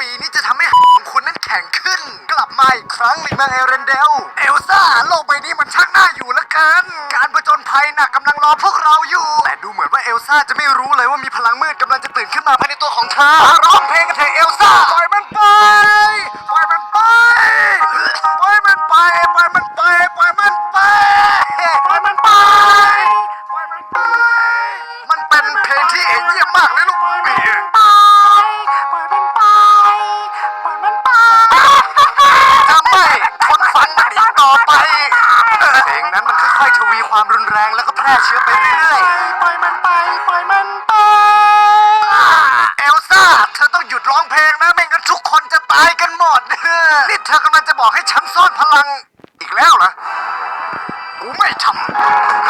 ปีนี้จะทำให้ของคุณนั้นแข็งขึ้น กลับมาอีกครั้งในเมืองเอเรนเดล เอลซ่าโลกใบนี้มันช่างน่าอยู่เหลือเกิน การผจญภัยหนักกำลังรอพวกเราอยู่ แต่ดูเหมือนว่าเอลซ่าจะไม่รู้เลยว่ามีพลังมืดกำลังจะตื่นขึ้นมาภายในตัวของเธอร้องเพลงกันเถอะเอลซ่าปล่อยมันไปปล่อยมันไปปล่อยมันไปปล่อยมันไปปล่อยมันไปปล่อยมันไปปล่อยมันไป มันเป็นเพลงที่เอเยี่ยมมากเลยลูกเมี แรงแล้วก็แพร่เชื้อไปเรื่อยๆ ปล่อยมันไปปล่อยมันไป เอลซ่า เธอต้องหยุดร้องเพลงนะ ไม่งั้นทุกคนจะตายกันหมด นี่เธอกำลังจะบอกให้ฉันซ่อนพลัง อีกแล้วเหรอ กูไม่ทำ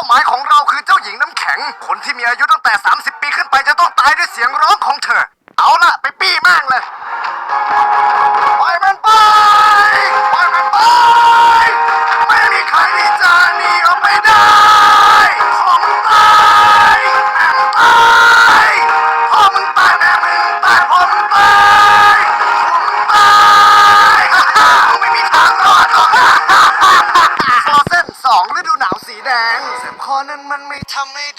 ้าหมายของเราคือเจ้าหญิงน้ำแข็ง คนที่มีอายุตั้งแต่ 30 ปีขึ้นไปจะต้องตายด้วยเสียงร้องของเธ แรง เสริอนั้นมันไม่ทำให้ดือ